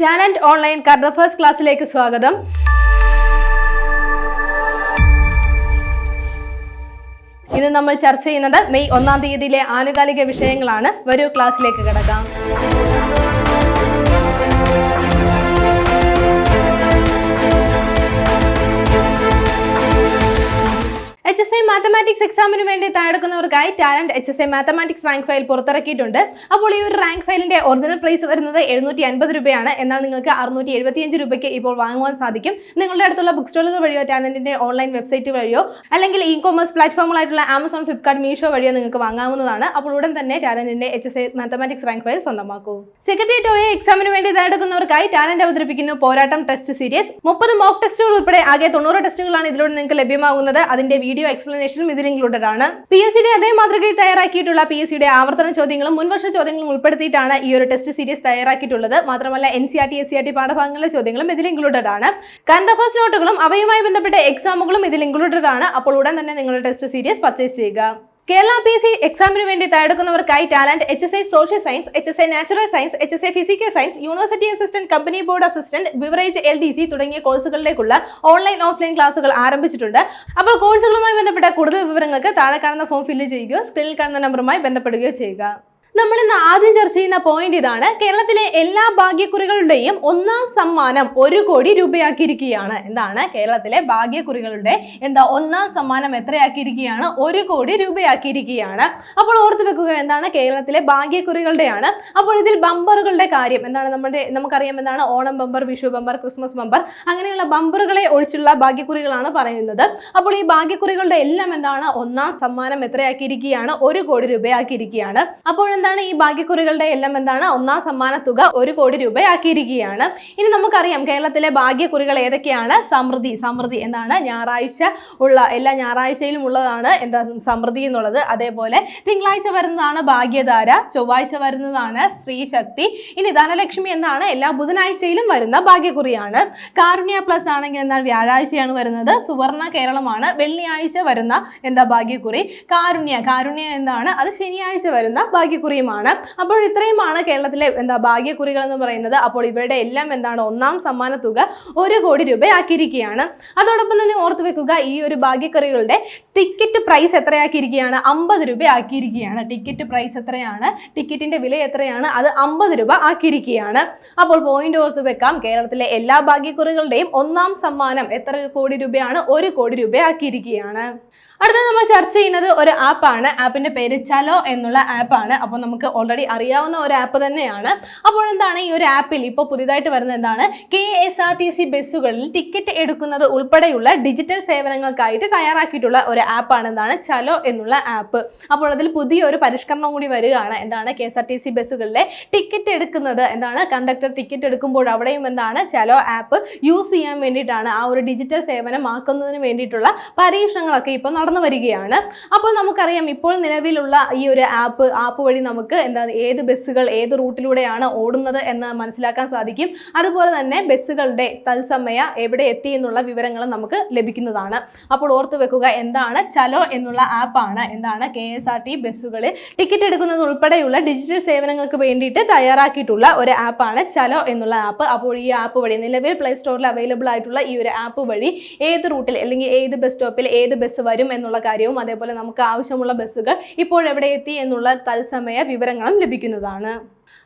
Talent online current first ക്ലാസ്സിലേക്ക് സ്വാഗതം. ഇന്ന് നമ്മൾ ചർച്ച ചെയ്യുന്നത് മെയ് ഒന്നാം തീയതിയിലെ ആനുകാലിക വിഷയങ്ങളാണ്. വരൂ ക്ലാസ്സിലേക്ക് കിടക്കാം. എച്ച് എസ് ഐ മാത്തമാറ്റിക്സ് എക്സാമിന് വേണ്ടി തയ്യാറെടുക്കുന്നവർക്കായി Talent H S I mathematics rank file പുറത്തിറക്കിയിട്ടുണ്ട്. അപ്പോൾ ഈ ഒരു റാങ്ക് ഫയലിന്റെ ഒറിജിനൽ പ്രൈസ് വരുന്നത് എഴുന്നൂറ്റി അൻപത് രൂപയാണ്. എന്നാൽ നിങ്ങൾക്ക് അറുന്നൂറ്റി എഴുപത്തിയഞ്ച് രൂപയ്ക്ക് ഇപ്പോൾ വാങ്ങുവാൻ സാധിക്കും. നിങ്ങളുടെ അടുത്തുള്ള ബുക്ക് സ്റ്റോളുകൾ വഴിയോ ടാലന്റിന്റെ ഓൺലൈൻ വെബ്സൈറ്റ് വഴിയോ അല്ലെങ്കിൽ ഇ കോമേഴ്സ് പ്ലാറ്റ്ഫോമുകളായിട്ടുള്ള ആമസോൺ ഫ്ലിപ്കാർട്ട് മീഷോ വഴിയോ നിങ്ങൾക്ക് വാങ്ങാവുന്നതാണ്. അപ്പോൾ ഉടൻ തന്നെ ടാലന്റിന്റെ H S I mathematics rank file സ്വന്തമാക്കൂ. സെക്രട്ടേറിയറ്റ് ഒ എക്സാമിന് വേണ്ടി തയ്യാറെടുക്കുന്നവർക്കായി ടാലന്റ് അവതരിപ്പിക്കുന്നു പോരാട്ടം ടെസ്റ്റ് സീരീസ് മുപ്പത് മോക്ക് ടെസ്റ്റുകൾ ഉൾപ്പെടെ ആകെ തൊണ്ണൂറ് ടെസ്റ്റുകളാണ് ഇതിലൂടെ നിങ്ങൾക്ക് ലഭ്യമാകുന്നത്. അതിന്റെ വീഡിയോ എക്സ്പ്ലനേഷനും ഇതിൽ ഇൻക്ലൂഡഡ് ആണ്. പി എസ് സിയുടെ അതേ മാതൃകയിൽ തയ്യാറാക്കിയിട്ടുള്ള പി എസ് സിയുടെ ആവർത്തന ചോദ്യങ്ങളും മുൻവർഷ ചോദ്യങ്ങളും ഉൾപ്പെടുത്തിയിട്ടാണ് ഈ ഒരു ടെസ്റ്റ് സീരീസ് തയ്യാറാക്കിയിട്ടുള്ളത്. മാത്രമല്ല N C R T S C R T പാഠഭാഗങ്ങളിലെ ചോദ്യങ്ങളും ഇതിൽ ഇൻക്ലൂഡഡ് ആണ്. കറണ്ട് അഫേഴ്സ് നോട്ടുകളും അവയുമായി ബന്ധപ്പെട്ട എക്സാമുകളും ഇതിൽ ഇൻക്ലൂഡഡ് ആണ്. അപ്പോൾ ഉടൻ തന്നെ നിങ്ങളുടെ ടെസ്റ്റ് സീരീസ് പർച്ചേസ് ചെയ്യുക. കേരള പി എസ് സി എക്സാമിന് വേണ്ടി തയ്യാറെടുക്കുന്നവർക്കായി talent H S I social science H S I natural science H S I physical science university assistant company board assistant beverage L D C തുടങ്ങിയ കോഴ്സുകളിലേക്കുള്ള online offline ക്ലാസുകൾ ആരംഭിച്ചിട്ടുണ്ട്. അപ്പോൾ കോഴ്സുകളുമായി ബന്ധപ്പെട്ട കൂടുതൽ വിവരങ്ങൾക്ക് താഴെ കാണുന്ന ഫോം ഫില്ല് ചെയ്യുകയോ സ്ക്രീനിൽ കാണുന്ന നമ്പറുമായി ബന്ധപ്പെടുകയോ ചെയ്യുക. നമ്മൾ ഇന്ന് ആദ്യം ചർച്ച ചെയ്യുന്ന പോയിന്റ് ഇതാണ്. കേരളത്തിലെ എല്ലാ ഭാഗ്യക്കുറികളുടെയും ഒന്നാം സമ്മാനം ഒരു കോടി രൂപയാക്കിയിരിക്കുകയാണ്. എന്താണ്? കേരളത്തിലെ ഭാഗ്യക്കുറികളുടെ എന്താ ഒന്നാം സമ്മാനം എത്രയാക്കിയിരിക്കുകയാണ്? ഒരു കോടി രൂപയാക്കിയിരിക്കുകയാണ്. അപ്പോൾ ഓർത്തു വെക്കുക എന്താണ്? കേരളത്തിലെ ഭാഗ്യക്കുറികളുടെയാണ്. അപ്പോൾ ഇതിൽ ബമ്പറുകളുടെ കാര്യം എന്താണ്? നമ്മുടെ നമുക്കറിയാം എന്താണ്? Onam bumper Vishu bumper Christmas bumper അങ്ങനെയുള്ള ബമ്പറുകളെ ഒഴിച്ചുള്ള ഭാഗ്യക്കുറികളാണ് പറയുന്നത്. അപ്പോൾ ഈ ഭാഗ്യക്കുറികളുടെ എല്ലാം എന്താണ്? ഒന്നാം സമ്മാനം എത്രയാക്കിയിരിക്കുകയാണ്? ഒരു കോടി രൂപയാക്കിയിരിക്കുകയാണ്. അപ്പോൾ എന്താണ് ഈ ഭാഗ്യക്കുറികളുടെ എല്ലാം എന്താണ്? ഒന്നാം സമ്മാന തുക ഒരു കോടി രൂപയാക്കിയിരിക്കുകയാണ്. ഇനി നമുക്കറിയാം കേരളത്തിലെ ഭാഗ്യക്കുറികൾ ഏതൊക്കെയാണ്? സമൃദ്ധി സമൃദ്ധി എന്നാണ് ഞായറാഴ്ച ഉള്ള എല്ലാ ഞായറാഴ്ചയിലും ഉള്ളതാണ് എന്താ സമൃദ്ധി എന്നുള്ളത്. അതേപോലെ തിങ്കളാഴ്ച വരുന്നതാണ് ഭാഗ്യധാര ചൊവ്വാഴ്ച വരുന്നതാണ് സ്ത്രീശക്തി. ഇനി ധനലക്ഷ്മി എന്നാണ് എല്ലാ ബുധനാഴ്ചയിലും വരുന്ന ഭാഗ്യക്കുറിയാണ്. കാരുണ്യ പ്ലസ് ആണെങ്കിൽ എന്നാൽ വ്യാഴാഴ്ചയാണ് വരുന്നത്. സുവർണ കേരളമാണ്. വെള്ളിയാഴ്ച വരുന്ന എന്താ ഭാഗ്യക്കുറി? കാരുണ്യ. കാരുണ്യ എന്താണ്? അത് ശനിയാഴ്ച വരുന്ന ഭാഗ്യക്കുറിയുമാണ് അപ്പോൾ ഇത്രയുമാണ് കേരളത്തിലെ എന്താ ഭാഗ്യക്കുറികൾ എന്ന് പറയുന്നത്. അപ്പോൾ ഇവരുടെ എല്ലാം എന്താണ് ഒന്നാം സമ്മാന തുക ഒരു കോടി രൂപയാക്കിയിരിക്കുകയാണ്. അതോടൊപ്പം തന്നെ ഓർത്ത് വെക്കുക ഈ ഒരു ഭാഗ്യക്കുറികളുടെ ടിക്കറ്റ് പ്രൈസ് എത്രയാക്കിയിരിക്കുകയാണ്? അമ്പത് രൂപ ആക്കിയിരിക്കുകയാണ്. ടിക്കറ്റ് പ്രൈസ് എത്രയാണ്? ടിക്കറ്റിന്റെ വില എത്രയാണ്? അത് അമ്പത് രൂപ ആക്കിയിരിക്കുകയാണ്. അപ്പോൾ പോയിന്റ് ഓർത്ത് വെക്കാം. കേരളത്തിലെ എല്ലാ ഭാഗ്യക്കുറികളുടെയും ഒന്നാം സമ്മാനം എത്ര കോടി രൂപയാണ്? ഒരു കോടി രൂപ ആക്കിയിരിക്കുകയാണ്. അടുത്ത നമ്മൾ ചർച്ച ചെയ്യുന്നത് ഒരു ആപ്പാണ് ആപ്പിന്റെ പേര് ചലോ എന്നുള്ള ആപ്പാണ് അപ്പോൾ നമുക്ക് ഓൾറെഡി അറിയാവുന്ന ഒരു ആപ്പ് തന്നെയാണ്. അപ്പോൾ എന്താണ് ഈ ഒരു ആപ്പിൽ ഇപ്പോൾ പുതിയതായിട്ട് വരുന്ന എന്താണ്? K S R T C ബസ്സുകളിൽ ടിക്കറ്റ് എടുക്കുന്നത് ഉൾപ്പെടെയുള്ള ഡിജിറ്റൽ സേവനങ്ങൾക്കായിട്ട് തയ്യാറാക്കിയിട്ടുള്ള ഒരു ആപ്പാണ് എന്താണ് ചലോ എന്നുള്ള ആപ്പ് അപ്പോൾ അതിൽ പുതിയൊരു പരിഷ്കരണം കൂടി വരികയാണ്. എന്താണ് K S R T C ബസ്സുകളിലെ ticket എടുക്കുന്നത്? എന്താണ് കണ്ടക്ടർ ടിക്കറ്റ് എടുക്കുമ്പോൾ അവിടെയും എന്താണ് ചലോ ആപ്പ് യൂസ് ചെയ്യാൻ വേണ്ടിയിട്ടാണ് ആ ഒരു ഡിജിറ്റൽ സേവനമാക്കുന്നതിന് വേണ്ടിയിട്ടുള്ള പരീക്ഷണങ്ങളൊക്കെ ഇപ്പോൾ നടന്നു വരികയാണ്. അപ്പോൾ നമുക്കറിയാം ഇപ്പോൾ നിലവിലുള്ള ഈ ഒരു ആപ്പ് ആപ്പ് വഴി നമുക്ക് എന്താ ഏത് ബസ്സുകൾ ഏത് റൂട്ടിലൂടെയാണ് ഓടുന്നത് എന്ന് മനസ്സിലാക്കാൻ സാധിക്കും. അതുപോലെ തന്നെ ബസ്സുകളുടെ തത്സമയ എവിടെ എത്തി എന്നുള്ള വിവരങ്ങൾ നമുക്ക് ലഭിക്കുന്നതാണ്. അപ്പോൾ ഓർത്തു വെക്കുക എന്താണ് ചലോ എന്നുള്ള ആപ്പാണ് എന്താണ്? കെ എസ് ആർ ടി ബസ്സുകളിൽ ടിക്കറ്റ് എടുക്കുന്നത് ഉൾപ്പെടെയുള്ള ഡിജിറ്റൽ സേവനങ്ങൾക്ക് വേണ്ടിയിട്ട് തയ്യാറാക്കിയിട്ടുള്ള ഒരു ആപ്പാണ് ചലോ എന്നുള്ള ആപ്പ് അപ്പോൾ ഈ ആപ്പ് വഴി നിലവിൽ പ്ലേ സ്റ്റോറിൽ അവൈലബിൾ ആയിട്ടുള്ള ഈ ഒരു ആപ്പ് വഴി ഏത് റൂട്ടിൽ അല്ലെങ്കിൽ ഏത് ബസ് സ്റ്റോപ്പിൽ ഏത് ബസ് വരും എന്നുള്ള കാര്യവും അതേപോലെ നമുക്ക് ആവശ്യമുള്ള ബസ്സുകൾ ഇപ്പോൾ എവിടെ എത്തി എന്നുള്ള തത്സമയ വിവരങ്ങളും ലഭിക്കുന്നതാണ്.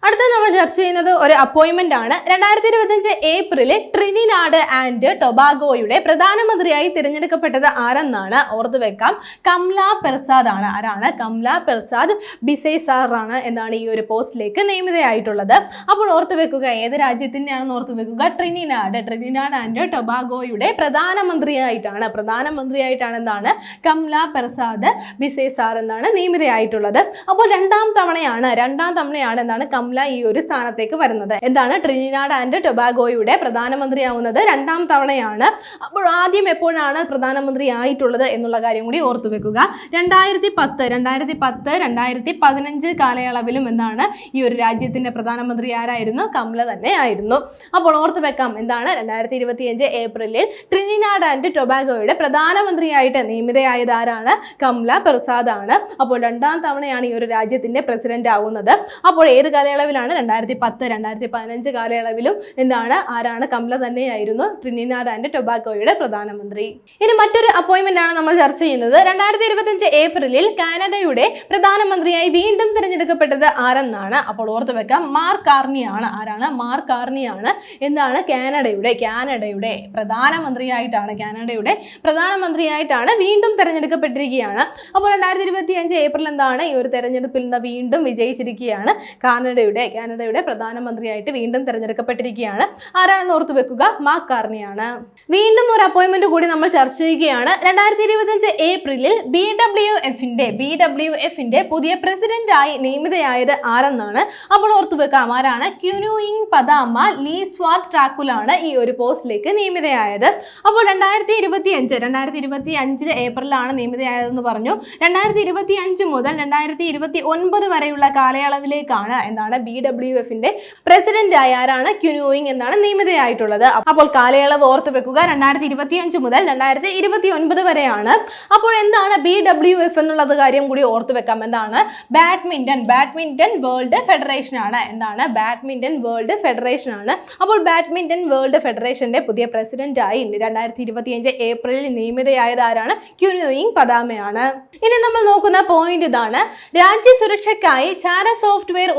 അടുത്ത നമ്മൾ ചർച്ച ചെയ്യുന്നത് ഒരു അപ്പോയിന്റ്മെന്റ് ആണ്. രണ്ടായിരത്തി ഇരുപത്തിയഞ്ച് ഏപ്രിലിൽ ട്രിനിനാട് ആൻഡ് ടൊബാഗോയുടെ പ്രധാനമന്ത്രിയായി തിരഞ്ഞെടുക്കപ്പെട്ടത് ആരെന്നാണ് ഓർത്തു വെക്കാം. കംല പെർസാദ് ആണ്. ആരാണ്? കംല പെർസാദ് ബിസൈ സാറാണ് എന്നാണ് ഈ ഒരു പോസ്റ്റിലേക്ക് നിയമിതയായിട്ടുള്ളത്. അപ്പോൾ ഓർത്തു വെക്കുക ഏത് രാജ്യത്തിന്റെയാണെന്ന് ഓർത്തു വെക്കുക. ട്രിനിനാട് ട്രിനിനാട് ആൻഡ് ടൊബാഗോയുടെ പ്രധാനമന്ത്രിയായിട്ടാണ് പ്രധാനമന്ത്രിയായിട്ടാണ് എന്താണ്? കംല പെർസാദ് ബിസൈ സാർ എന്നാണ് നിയമിതയായിട്ടുള്ളത്. അപ്പോൾ രണ്ടാം തവണയാണ് രണ്ടാം തവണയാണ് എന്താണ്? കംല ഈ ഒരു സ്ഥാനത്തേക്ക് വരുന്നത്. എന്താണ്? ട്രിനിനാഡ് ആൻഡ് ടൊബാഗോയുടെ പ്രധാനമന്ത്രിയാവുന്നത് രണ്ടാം തവണയാണ്. അപ്പോൾ ആദ്യം എപ്പോഴാണ് പ്രധാനമന്ത്രി ആയിട്ടുള്ളത് എന്നുള്ള കാര്യം കൂടി ഓർത്തു വെക്കുക. രണ്ടായിരത്തി പത്ത് രണ്ടായിരത്തി പത്ത് രണ്ടായിരത്തി പതിനഞ്ച് കാലയളവിലും എന്താണ്? ഈ ഒരു രാജ്യത്തിന്റെ പ്രധാനമന്ത്രി ആരായിരുന്നു? കമല തന്നെ ആയിരുന്നു. അപ്പോൾ ഓർത്തു വെക്കാം എന്താണ്? രണ്ടായിരത്തി ഇരുപത്തിയഞ്ച് ഏപ്രിലിൽ ട്രിനിനാഡ് ആൻഡ് ടൊബാഗോയുടെ പ്രധാനമന്ത്രിയായിട്ട് നിയമിതയായത് ആരാണ്? കമല പ്രസാദ് ആണ് അപ്പോൾ രണ്ടാം തവണയാണ് ഈ ഒരു രാജ്യത്തിന്റെ പ്രസിഡന്റ് ആവുന്നത്. അപ്പോൾ ഏത് കാലയളവിൽ കാലയളവിലാണ് രണ്ടായിരത്തി പത്ത് രണ്ടായിരത്തി പതിനഞ്ച് കാലയളവിലും എന്താണ് ആരാണ് കമല തന്നെയായിരുന്നു ട്രിനിനാഡ് ആൻഡ് ടൊബാക്കോയുടെ പ്രധാനമന്ത്രി. ഇനി മറ്റൊരു അപ്പോയിന്റ്മെന്റ് ആണ് നമ്മൾ ചർച്ച ചെയ്യുന്നത്. രണ്ടായിരത്തി ഇരുപത്തിയഞ്ച് ഏപ്രിലിൽ കാനഡയുടെ പ്രധാനമന്ത്രിയായി വീണ്ടും തിരഞ്ഞെടുക്കപ്പെട്ടത് ആരെന്നാണ്? അപ്പോൾ ഓർത്തു വെക്കാം മാർക്ക് കാർണിയാണ്. ആരാണ്? മാർക്ക് കാർണിയാണ്. എന്താണ്? കാനഡയുടെ കാനഡയുടെ പ്രധാനമന്ത്രിയായിട്ടാണ് കാനഡയുടെ പ്രധാനമന്ത്രിയായിട്ടാണ് വീണ്ടും തെരഞ്ഞെടുക്കപ്പെട്ടിരിക്കുകയാണ്. അപ്പോൾ രണ്ടായിരത്തി ഇരുപത്തി അഞ്ച് ഏപ്രിൽ എന്താണ്? ഈ ഒരു തെരഞ്ഞെടുപ്പിൽ നിന്ന് വീണ്ടും വിജയിച്ചിരിക്കുകയാണ് കാനഡയുടെ കാനഡയുടെ പ്രധാനമന്ത്രിയായിട്ട് വീണ്ടും തിരഞ്ഞെടുക്കപ്പെട്ടിരിക്കുകയാണ്. ആരാണെന്ന് ഓർത്തു വെക്കുക മാർക്ക് കാർണിയാണ്. വീണ്ടും ഒരു അപ്പോയിന്റ്മെന്റ് കൂടി നമ്മൾ ചർച്ച ചെയ്യുകയാണ്. രണ്ടായിരത്തി ഇരുപത്തിയഞ്ച് ഏപ്രിലിൽ ബി ഡബ്ല്യു എഫിന്റെ ബി ഡബ്ല്യു എഫിന്റെ പുതിയ പ്രസിഡന്റായി നിയമിതയായത് ആരെന്നാണ്? അപ്പോൾ ഓർത്തു വെക്കാം ആരാണ്? ക്യുനുയിങ് പദാമ ലീ സ്വാത് ട്രാക്കുലാണ് ഈ ഒരു പോസ്റ്റിലേക്ക് നിയമിതയായത്. അപ്പോൾ രണ്ടായിരത്തി ഇരുപത്തി അഞ്ച് രണ്ടായിരത്തി ഇരുപത്തി അഞ്ചിൽ ഏപ്രിലാണ് നിയമിതയായതെന്ന് പറഞ്ഞു. രണ്ടായിരത്തി ഇരുപത്തി അഞ്ച് മുതൽ രണ്ടായിരത്തി ഇരുപത്തി ഒൻപത് വരെയുള്ള കാലയളവിലേക്കാണ് എന്താണ് ബി ഡബ്ല്യു എഫിന്റെ പ്രസിഡന്റ് ആയി ആരാണ് ക്യുനോയിങ് എന്നാണ് നിയമിതയായിട്ടുള്ളത്. അപ്പോൾ കാലയളവ് ഓർത്ത് വെക്കുക രണ്ടായിരത്തി ഇരുപത്തി അഞ്ച് മുതൽ രണ്ടായിരത്തി ഇരുപത്തി ഒൻപത് വരെയാണ്. അപ്പോൾ എന്താണ് ബി ഡബ്ല്യു എഫ് എന്നുള്ളത് കാര്യം കൂടി ഓർത്ത് വെക്കാം. എന്താണ്? ബാഡ്മിന്റൺ ബാഡ്മിന്റൺ വേൾഡ് ഫെഡറേഷൻ ആണ്. എന്താണ്? ബാഡ്മിന്റൺ വേൾഡ് ഫെഡറേഷൻ ആണ്. അപ്പോൾ ബാഡ്മിന്റൺ വേൾഡ് ഫെഡറേഷന്റെ പുതിയ പ്രസിഡന്റ് ആയി രണ്ടായിരത്തി ഇരുപത്തി അഞ്ച് ഏപ്രിലിൽ നിയമിതയായത് ആരാണ്? ക്യുനോയിങ് പദാമയാണ്. ഇനി നമ്മൾ നോക്കുന്ന പോയിന്റ് ഇതാണ്. രാജ്യസുരക്ഷയ്ക്കായി ചാര സോഫ്റ്റ്വെയർ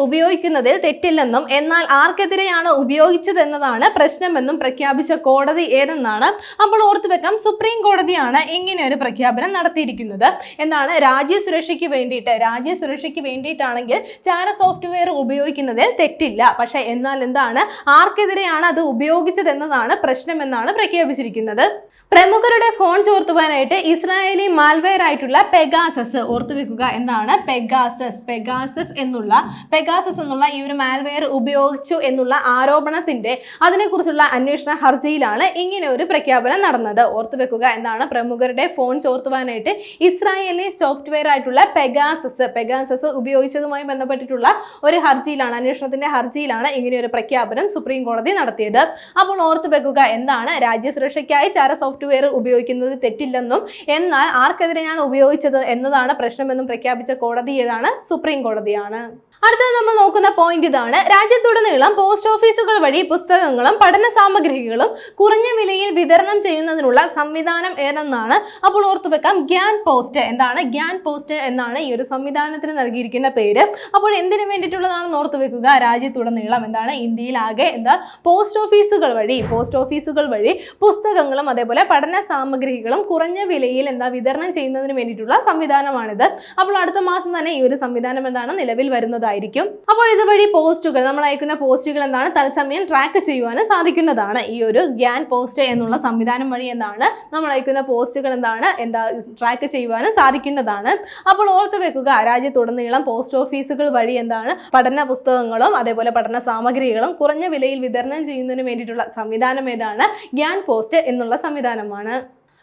ഉപയോഗിക്കുന്നതിൽ തെറ്റില്ലെന്നും എന്നാൽ ആർക്കെതിരെയാണ് ഉപയോഗിച്ചതെന്നതാണ് പ്രശ്നമെന്നും പ്രഖ്യാപിച്ച കോടതി ഏതെന്നാണ് അപ്പോൾ ഓർത്തു വെക്കാം. സുപ്രീം കോടതിയാണ് ഇങ്ങനെ ഒരു പ്രഖ്യാപനം നടത്തിയിരിക്കുന്നത്. എന്താണ്? രാജ്യസുരക്ഷയ്ക്ക് വേണ്ടിയിട്ട് രാജ്യ സുരക്ഷയ്ക്ക് വേണ്ടിയിട്ടാണെങ്കിൽ ചാര സോഫ്റ്റ്വെയർ ഉപയോഗിക്കുന്നതിൽ തെറ്റില്ല. പക്ഷേ എന്നാൽ എന്താണ്? ആർക്കെതിരെയാണ് അത് ഉപയോഗിച്ചതെന്നതാണ് പ്രശ്നമെന്നാണ് പ്രഖ്യാപിച്ചിരിക്കുന്നത്. പ്രമുഖരുടെ ഫോൺ ചോർത്തുവാനായിട്ട് ഇസ്രായേലി മാൽവെയർ ആയിട്ടുള്ള പെഗാസസ് ഓർത്തു വെക്കുക എന്താണ്? പെഗാസസ്. പെഗാസസ് എന്നുള്ള പെഗാസസ് എന്നുള്ള ഈ ഒരു മാൽവെയർ ഉപയോഗിച്ചു എന്നുള്ള ആരോപണത്തിന്റെ അതിനെക്കുറിച്ചുള്ള അന്വേഷണ ഹർജിയിലാണ് ഇങ്ങനെ ഒരു പ്രഖ്യാപനം നടന്നത്. ഓർത്തു വെക്കുക എന്താണ്? പ്രമുഖരുടെ ഫോൺ ചോർത്തുവാനായിട്ട് ഇസ്രായേലി സോഫ്റ്റ്വെയർ ആയിട്ടുള്ള പെഗാസസ് പെഗാസസ് ഉപയോഗിച്ചതുമായി ബന്ധപ്പെട്ടിട്ടുള്ള ഒരു ഹർജിയിലാണ് അന്വേഷണത്തിന്റെ ഹർജിയിലാണ് ഇങ്ങനെ ഒരു പ്രഖ്യാപനം സുപ്രീം കോടതി നടത്തിയത്. അപ്പോൾ ഓർത്തു വെക്കുക എന്താണ്? രാജ്യസുരക്ഷയ്ക്കായി ചാര സോഫ്റ്റ്വെയർ ഉപയോഗിക്കുന്നത് തെറ്റില്ലെന്നും എന്നാൽ ആർക്കെതിരെയാണ് ഉപയോഗിച്ചത് എന്നതാണ് പ്രശ്നമെന്നും പ്രഖ്യാപിച്ച കോടതി ഏതാണ്? സുപ്രീം കോടതിയാണ്. അടുത്തത് നമ്മൾ നോക്കുന്ന പോയിന്റ് ഇതാണ്. രാജ്യത്തുടനീളം പോസ്റ്റ് ഓഫീസുകൾ വഴി പുസ്തകങ്ങളും പഠന സാമഗ്രികളും കുറഞ്ഞ വിലയിൽ വിതരണം ചെയ്യുന്നതിനുള്ള സംവിധാനം ഏതെന്നാണ്? അപ്പോൾ ഓർത്തുവെക്കാം ഗ്യാൻ പോസ്റ്റ്. എന്താണ് ഗ്യാൻ പോസ്റ്റ് എന്നാണ് ഈ ഒരു സംവിധാനത്തിന് നൽകിയിരിക്കുന്ന പേര്. അപ്പോൾ എന്തിനു വേണ്ടിയിട്ടുള്ളതാണെന്ന് ഓർത്തു വെക്കുക. രാജ്യത്തുടനീളം എന്താണ് ഇന്ത്യയിലാകെ എന്താ പോസ്റ്റ് ഓഫീസുകൾ വഴി പോസ്റ്റ് ഓഫീസുകൾ വഴി പുസ്തകങ്ങളും അതേപോലെ പഠന സാമഗ്രികളും കുറഞ്ഞ വിലയിൽ എന്താ വിതരണം ചെയ്യുന്നതിന് വേണ്ടിയിട്ടുള്ള സംവിധാനമാണിത്. അപ്പോൾ അടുത്ത മാസം തന്നെ ഈ ഒരു സംവിധാനം എന്താണ് നിലവിൽ വരുന്നതായിരിക്കും അപ്പോൾ ഇതുവഴി പോസ്റ്റുകൾ നമ്മൾ അയക്കുന്ന പോസ്റ്റുകൾ എന്താണ്? തത്സമയം ട്രാക്ക് ചെയ്യുവാനും സാധിക്കുന്നതാണ്. ഈ ഒരു ഗ്യാൻ പോസ്റ്റ് എന്നുള്ള സംവിധാനം വഴി എന്താണ്? നമ്മൾ അയക്കുന്ന പോസ്റ്റുകൾ എന്താണ്? എന്താ ട്രാക്ക് ചെയ്യുവാനും സാധിക്കുന്നതാണ്. അപ്പോൾ ഓർത്ത് വെക്കുക രാജ്യത്തുടനീളം പോസ്റ്റ് ഓഫീസുകൾ വഴി എന്താണ്? പഠന പുസ്തകങ്ങളും അതേപോലെ പഠന സാമഗ്രികളും കുറഞ്ഞ വിലയിൽ വിതരണം ചെയ്യുന്നതിന് വേണ്ടിയിട്ടുള്ള സംവിധാനം ഏതാണ്? ഗ്യാൻ പോസ്റ്റ് എന്നുള്ള സംവിധാനമാണ്.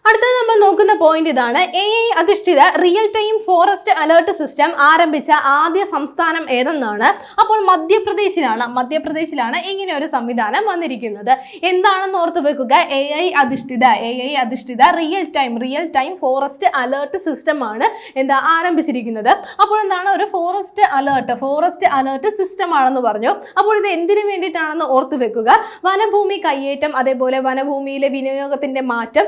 അടുത്തത് നമ്മൾ നോക്കുന്ന പോയിന്റ് ഇതാണ്. എ ഐ അധിഷ്ഠിത real time forest alert system ആരംഭിച്ച ആദ്യ സംസ്ഥാനം ഏതെന്നാണ്? അപ്പോൾ മധ്യപ്രദേശിലാണ്. മധ്യപ്രദേശിലാണ് ഇങ്ങനെ ഒരു സംവിധാനം വന്നിരിക്കുന്നത്. എന്താണെന്ന് ഓർത്ത് വെക്കുക? എ ഐ അധിഷ്ഠിത എ ഐ അധിഷ്ഠിത real time real time forest alert system ആണ് എന്താ ആരംഭിച്ചിരിക്കുന്നത്. അപ്പോൾ എന്താണ് ഒരു forest alert forest alert system ആണെന്ന് പറഞ്ഞു. അപ്പോൾ ഇത് എന്തിനു വേണ്ടിയിട്ടാണെന്ന് ഓർത്ത് വെക്കുക? വനഭൂമി കയ്യേറ്റം അതേപോലെ വനഭൂമിയിലെ വിനിയോഗത്തിന്റെ മാറ്റം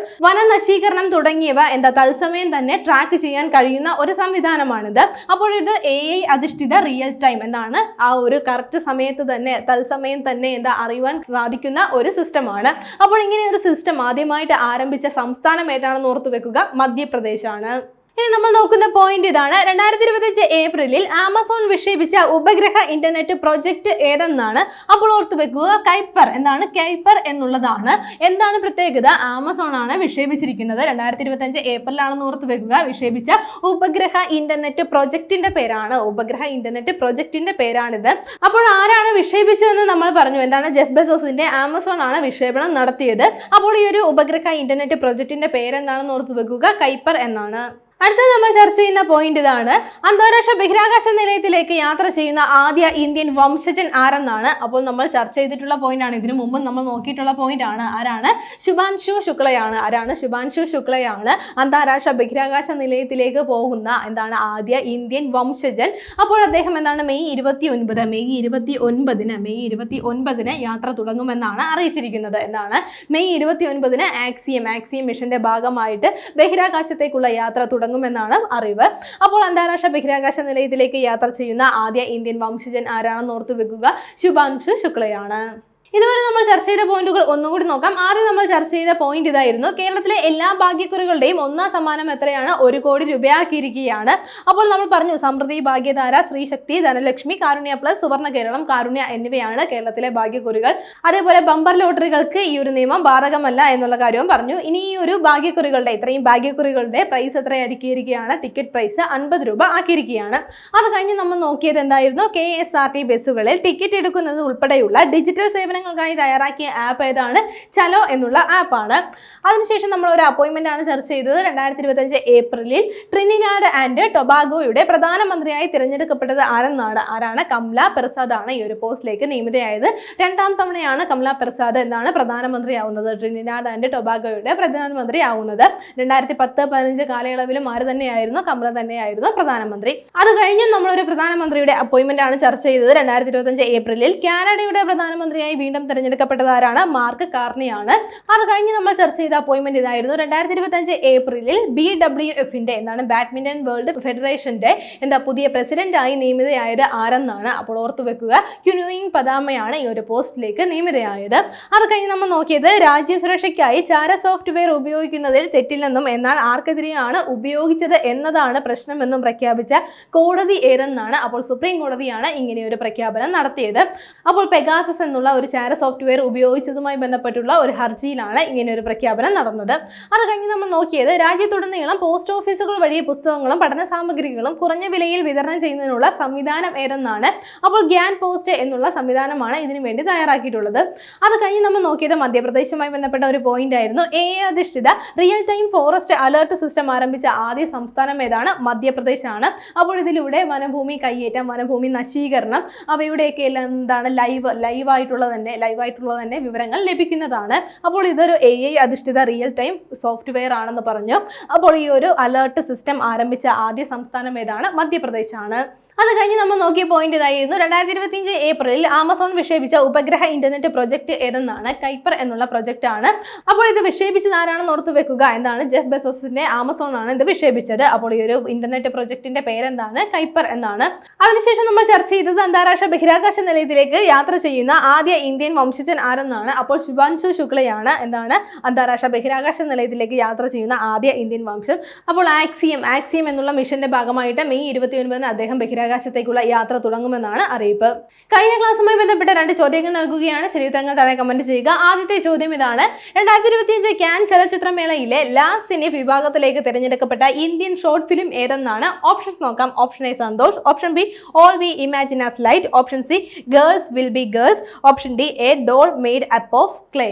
വനനശീകരണം തുടങ്ങിയവ എന്താ തത്സമയം തന്നെ ട്രാക്ക് ചെയ്യാൻ കഴിയുന്ന ഒരു സംവിധാനമാണിത്. അപ്പോൾ ഇത് എ ഐ അധിഷ്ഠിത റിയൽ ടൈം എന്താണ് ആ ഒരു കറക്റ്റ് സമയത്ത് തന്നെ തത്സമയം തന്നെ എന്താ അറിയുവാൻ സാധിക്കുന്ന ഒരു സിസ്റ്റമാണ് അപ്പോൾ ഇങ്ങനെ ഒരു സിസ്റ്റം ആദ്യമായിട്ട് ആരംഭിച്ച സംസ്ഥാനം ഏതാണെന്ന് ഓർത്തു വെക്കുക? മധ്യപ്രദേശാണ്. ഇനി നമ്മൾ നോക്കുന്ന പോയിന്റ് ഇതാണ്. രണ്ടായിരത്തി ഇരുപത്തിയഞ്ച് ഏപ്രിലിൽ ആമസോൺ വിക്ഷേപിച്ച ഉപഗ്രഹ ഇന്റർനെറ്റ് പ്രൊജക്ട് ഏതെന്നാണ്? അപ്പോൾ ഓർത്ത് വെക്കുക കൈപ്പർ എന്താണ് കൈപ്പർ എന്നുള്ളതാണ്. എന്താണ് പ്രത്യേകത? ആമസോൺ ആണ് വിക്ഷേപിച്ചിരിക്കുന്നത്. രണ്ടായിരത്തി ഇരുപത്തിയഞ്ച് ഏപ്രിലാണെന്ന് ഓർത്ത് വെക്കുക. വിക്ഷേപിച്ച ഉപഗ്രഹ ഇന്റർനെറ്റ് പ്രൊജക്ടിന്റെ പേരാണ്. ഉപഗ്രഹ ഇന്റർനെറ്റ് പ്രൊജക്ടിന്റെ പേരാണിത്. അപ്പോൾ ആരാണ് വിക്ഷേപിച്ചതെന്ന് നമ്മൾ പറഞ്ഞു. എന്താണ്? ജെഫ് ബസോസിന്റെ ആമസോൺ ആണ് വിക്ഷേപണം നടത്തിയത്. അപ്പോൾ ഈ ഒരു ഉപഗ്രഹ ഇന്റർനെറ്റ് പ്രൊജക്ടിന്റെ പേരെന്താണെന്ന് ഓർത്ത് വെക്കുക. കൈപ്പർ എന്നാണ്. അടുത്ത നമ്മൾ ചർച്ച ചെയ്യുന്ന പോയിന്റ് ഇതാണ്. അന്താരാഷ്ട്ര ബഹിരാകാശ നിലയത്തിലേക്ക് യാത്ര ചെയ്യുന്ന ആദ്യ ഇന്ത്യൻ വംശജൻ ആരെന്നാണ്. അപ്പോൾ നമ്മൾ ചർച്ച ചെയ്തിട്ടുള്ള പോയിന്റ് ആണ്. ഇതിനു മുമ്പ് നമ്മൾ നോക്കിയിട്ടുള്ള പോയിന്റ് ആണ്. ആരാണ്? ശുഭാൻഷു ശുക്ലയാണ്. ആരാണ്? ശുഭാൻഷു ശുക്ലയാണ് അന്താരാഷ്ട്ര ബഹിരാകാശ നിലയത്തിലേക്ക് പോകുന്ന എന്താണ്? ആദ്യ ഇന്ത്യൻ വംശജൻ. അപ്പോൾ അദ്ദേഹം എന്താണ്? മെയ് ഇരുപത്തി ഒൻപത് മെയ് ഇരുപത്തി ഒൻപതിന് മെയ് ഇരുപത്തി ഒൻപതിന് യാത്ര തുടങ്ങുമെന്നാണ് അറിയിച്ചിരിക്കുന്നത്. എന്താണ്? മെയ് ഇരുപത്തി ഒൻപതിന് ആക്സിയം ആക്സിയം മിഷന്റെ ഭാഗമായിട്ട് ബഹിരാകാശത്തേക്കുള്ള യാത്ര തുടങ്ങുമെന്നാണ് അറിവ്. അപ്പോൾ അന്താരാഷ്ട്ര ബഹിരാകാശ നിലയത്തിലേക്ക് യാത്ര ചെയ്യുന്ന ആദ്യ ഇന്ത്യൻ വംശജൻ ആരാണെന്ന് ഓർത്തു വെക്കുക ശുഭാംശു ശുക്ലയാണ്. ഇതുവരെ നമ്മൾ ചർച്ച ചെയ്ത പോയിന്റുകൾ ഒന്നുകൂടി നോക്കാം. ആദ്യം നമ്മൾ ചർച്ച ചെയ്ത പോയിന്റ് ഇതായിരുന്നു. കേരളത്തിലെ എല്ലാ ഭാഗ്യക്കുറികളുടെയും ഒന്നാം സമ്മാനം എത്രയാണ്? ഒരു കോടി രൂപയാക്കിയിരിക്കുകയാണ്. അപ്പോൾ നമ്മൾ പറഞ്ഞു സമൃദ്ധി ഭാഗ്യധാര ശ്രീശക്തി ധനലക്ഷ്മി കാരുണ്യ പ്ലസ് സുവർണ കേരളം കാരുണ്യ എന്നിവയാണ് കേരളത്തിലെ ഭാഗ്യക്കുറികൾ. അതേപോലെ ബമ്പർ ലോട്ടറികൾക്ക് ഈ ഒരു നിയമം ബാധകമല്ല എന്നുള്ള കാര്യവും പറഞ്ഞു. ഇനി ഈ ഒരു ഭാഗ്യക്കുറികളുടെ ഇത്രയും ഭാഗ്യക്കുറികളുടെ പ്രൈസ് എത്രയായിരിക്കുകയാണ് ടിക്കറ്റ് പ്രൈസ് അൻപത് രൂപ ആക്കിയിരിക്കുകയാണ്. അത് കഴിഞ്ഞ് നമ്മൾ നോക്കിയത് എന്തായിരുന്നു? കെ എസ് ആർ ടി ബസ്സുകളിൽ ടിക്കറ്റ് എടുക്കുന്നത് ഉൾപ്പെടെയുള്ള ഡിജിറ്റൽ സേവനങ്ങൾക്കായി തയ്യാറാക്കിയ ആപ്പ് ഏതാണ്? ചലോ എന്നുള്ള ആപ്പാണ് അതിനുശേഷം നമ്മൾ ഒരു അപ്പോയിന്റ്മെന്റ് ആണ് സെർച്ച് ചെയ്തത് രണ്ടായിരത്തി ഇരുപത്തഞ്ച് ഏപ്രിലിൽ. ട്രിനിനാഡ് ആൻഡ് ടൊബാഗോയുടെ പ്രധാനമന്ത്രിയായി തിരഞ്ഞെടുക്കപ്പെട്ടത് ആരെന്നാണ്? ആരാണ്? കമല പ്രസാദ് ആണ് ഈ ഒരു പോസ്റ്റിലേക്ക് നിയമിതയായത്. രണ്ടാം തവണയാണ് കമല പ്രസാദ് എന്നാണ് പ്രധാനമന്ത്രിയാവുന്നത്. Trinidad and ടൊബാഗോയുടെ പ്രധാനമന്ത്രിയാവുന്നത്. രണ്ടായിരത്തി പത്ത് പതിനഞ്ച് കാലയളവിലും ആര് തന്നെയായിരുന്നു? കമല തന്നെയായിരുന്നു പ്രധാനമന്ത്രി. അത് നമ്മൾ ഒരു പ്രധാനമന്ത്രിയുടെ അപ്പോയിന്റ്മെന്റ് ആണ് ചർച്ച ചെയ്തത് രണ്ടായിരത്തി ഇരുപത്തഞ്ച് ഏപ്രിലിൽ. കാനഡയുടെ പ്രധാനമന്ത്രിയായി വീണ്ടും തിരഞ്ഞെടുക്കപ്പെട്ടത് ആരാണ് മാർക്ക് കാർണിയാണ്. അത് കഴിഞ്ഞ് നമ്മൾ ചർച്ച ചെയ്ത അപ്പോയിന്റ്മെന്റ് ഇതായിരുന്നു. രണ്ടായിരത്തി ഇരുപത്തഞ്ച് ഏപ്രിലിൽ ബി ഡബ്ല്യു എഫിന്റെ എന്താണ്? ബാഡ്മിന്റൺ വേൾഡ് ഫെഡറേഷന്റെ എന്താ പുതിയ പ്രസിഡന്റായി നിയമിതയായത് ആരെന്നാണ് അപ്പോൾ ഓർത്തു വെക്കുക. ക്യുനുയിങ് പദാമയാണ് ഈ ഒരു പോസ്റ്റിലേക്ക് നിയമിതയായത്. അത് കഴിഞ്ഞ് നമ്മൾ നോക്കിയത് രാജ്യസുരക്ഷയ്ക്കായി ചാര സോഫ്റ്റ്വെയർ ഉപയോഗിക്കുന്നതിൽ തെറ്റില്ലെന്നും എന്നാൽ ആർക്കെതിരെയാണ് ഉപയോഗിച്ചത് എന്നതാണ് പ്രശ്നമെന്നും പ്രഖ്യാപിച്ച കോടതി ഏതെന്നാണ് അപ്പോൾ സുപ്രീം കോടതിയാണ് ഇങ്ങനെ ഒരു പ്രഖ്യാപനം നടത്തിയത്. അപ്പോൾ പെഗാസസ് എന്നുള്ള ഒരു ചാര സോഫ്റ്റ്വെയർ ഉപയോഗിച്ചതുമായി ബന്ധപ്പെട്ടുള്ള ഒരു ഹർജിയിലാണ് ഇങ്ങനെ ഒരു പ്രഖ്യാപനം നടന്നത്. അത് കഴിഞ്ഞ് നമ്മൾ നോക്കിയത് രാജ്യത്തുടനീളം പോസ്റ്റ് ഓഫീസുകൾ വഴി പുസ്തകങ്ങളും പഠന സാമഗ്രികളും കുറഞ്ഞ വിലയിൽ വിതരണം ചെയ്യുന്നതിനുള്ള സംവിധാനം ഏതെന്നാണ്. അപ്പോൾ ഗ്യാൻ പോസ്റ്റ് എന്നുള്ള സംവിധാനമാണ് ഇതിനു വേണ്ടി തയ്യാറാക്കിയിട്ടുള്ളത്. അത് കഴിഞ്ഞ് നമ്മൾ നോക്കിയത് മധ്യപ്രദേശുമായി ബന്ധപ്പെട്ട ഒരു പോയിന്റ് ആയിരുന്നു. എ അധിഷ്ഠിത real time forest alert system ആരംഭിച്ച ആദ്യ സംസ്ഥാനം ഏതാണ്? മധ്യപ്രദേശ് ആണ് അപ്പോൾ ഇതിലൂടെ വനഭൂമി കയ്യേറ്റം വനഭൂമി നശീകരണം അവയുടെയൊക്കെ എല്ലാം എന്താണ് ലൈവ് ലൈവായിട്ടുള്ള തന്നെ ലൈവായിട്ടുള്ള തന്നെ വിവരങ്ങൾ ലഭിക്കുന്നതാണ്. അപ്പോൾ ഇതൊരു എ ഐ അധിഷ്ഠിത റിയൽ ടൈം സോഫ്റ്റ്വെയർ ആണെന്ന് പറഞ്ഞു. അപ്പോൾ ഈ ഒരു അലേർട്ട് സിസ്റ്റം ആരംഭിച്ച ആദ്യ സംസ്ഥാനം ഏതാണ്? മധ്യപ്രദേശാണ്. അത് കഴിഞ്ഞ് നമ്മൾ നോക്കിയ പോയിന്റ് ഇതായിരുന്നു. രണ്ടായിരത്തി ഇരുപത്തിയഞ്ച് ഏപ്രിലിൽ ആമസോൺ വിക്ഷേപിച്ച ഉപഗ്രഹ ഇന്റർനെറ്റ് പ്രൊജക്ട് ഏതെന്നാണ്? കൈപ്പർ എന്നുള്ള പ്രൊജക്ട് ആണ്. അപ്പോൾ ഇത് വിക്ഷേപിച്ചത് ആരാണെന്ന് ഓർത്തു വെക്കുക. എന്താണ്? ജെഫ് ബെസോസിന്റെ ആമസോൺ ആണ് ഇത് വിക്ഷേപിച്ചത്. അപ്പോൾ ഈ ഒരു ഇന്റർനെറ്റ് പ്രൊജക്ടിന്റെ പേരെന്താണ്? കൈപ്പർ എന്നാണ്. അതിനുശേഷം നമ്മൾ ചർച്ച ചെയ്തത് അന്താരാഷ്ട്ര ബഹിരാകാശ നിലയത്തിലേക്ക് യാത്ര ചെയ്യുന്ന ആദ്യ ഇന്ത്യൻ വംശജൻ ആരെന്നാണ്? അപ്പോൾ ശുഭാൻശു ശുക്ലയാണ് എന്താണ്? അന്താരാഷ്ട്ര ബഹിരാകാശ നിലയത്തിലേക്ക് യാത്ര ചെയ്യുന്ന ആദ്യ ഇന്ത്യൻ വംശം. അപ്പോൾ ആക്സിയം ആക്സിയം എന്നുള്ള മിഷന്റെ ഭാഗമായിട്ട് മെയ് ഇരുപത്തി ഒൻപതിന് അദ്ദേഹം ബഹിരാകാശത്തേക്കുള്ള യാത്ര തുടങ്ങുമെന്നാണ് അറിയിപ്പ്. കഴിഞ്ഞ ക്ലാസ്സുമായി ബന്ധപ്പെട്ട രണ്ട് ചോദ്യങ്ങൾ നൽകുകയാണ്. തന്നെ താഴെ കമന്റ് ചെയ്യുക. ആദ്യത്തെ ചോദ്യം ഇതാണ്. രണ്ടായിരത്തി ഇരുപത്തിയഞ്ച് ക്യാൻ ചലച്ചിത്രമേളയിലെ ലാസ്റ്റ് സിനി വിഭാഗത്തിലേക്ക് തിരഞ്ഞെടുക്കപ്പെട്ട ഇന്ത്യൻ ഷോർട്ട് ഫിലിം ഏതെന്നാണ്? ഓപ്ഷൻസ് നോക്കാം. Option A Santosh. Option B all we imagine as light option C girls will be girls option D A doll made up of clay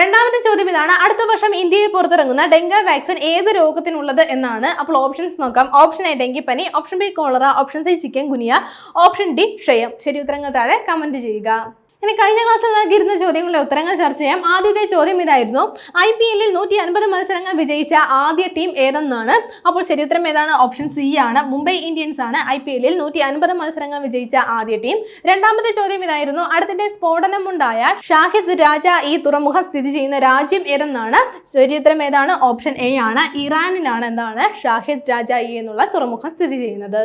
രണ്ടാമത്തെ ചോദ്യം ഇതാണ്. അടുത്ത വർഷം ഇന്ത്യയിൽ പുറത്തിറങ്ങുന്ന ഡെങ്ക വാക്സിൻ ഏത് രോഗത്തിനുള്ളത് എന്നാണ്. അപ്പോൾ ഓപ്ഷൻസ് നോക്കാം. ഓപ്ഷൻ എ ഡെങ്കിപ്പനി option B cholera option C chikungunya. Option D ക്ഷയം. ശരി ഉത്തരങ്ങൾ താഴെ കമന്റ് ചെയ്യുക. ഇനി കഴിഞ്ഞ ക്ലാസ്സിൽ നൽകിയിരുന്ന ചോദ്യങ്ങളുടെ ഉത്തരങ്ങൾ ചർച്ച ചെയ്യാം. ആദ്യത്തെ ചോദ്യം ഇതായിരുന്നു. ഐ പി എല്ലിൽ നൂറ്റി അൻപത് മത്സരങ്ങൾ വിജയിച്ച ആദ്യ ടീം ഏതെന്നാണ്? അപ്പോൾ ശരിയുത്തരം ഏതാണ്? ഓപ്ഷൻ സി ആണ്. മുംബൈ ഇന്ത്യൻസ് ആണ് ഐ പി എല്ലിൽ നൂറ്റി അൻപത് മത്സരങ്ങൾ വിജയിച്ച ആദ്യ ടീം രണ്ടാമത്തെ ചോദ്യം ഇതായിരുന്നു. അടുത്തിടെ സ്ഫോടനമുണ്ടായ ഷാഹിദ് രാജ ഈ തുറമുഖം സ്ഥിതി ചെയ്യുന്ന രാജ്യം ഏതെന്നാണ്? ശരിയുത്തരം ഏതാണ്? ഓപ്ഷൻ എ ആണ്. ഇറാനിലാണ് എന്താണ്? ഷാഹിദ് രാജ ഈ എന്നുള്ള തുറമുഖം സ്ഥിതി ചെയ്യുന്നത്.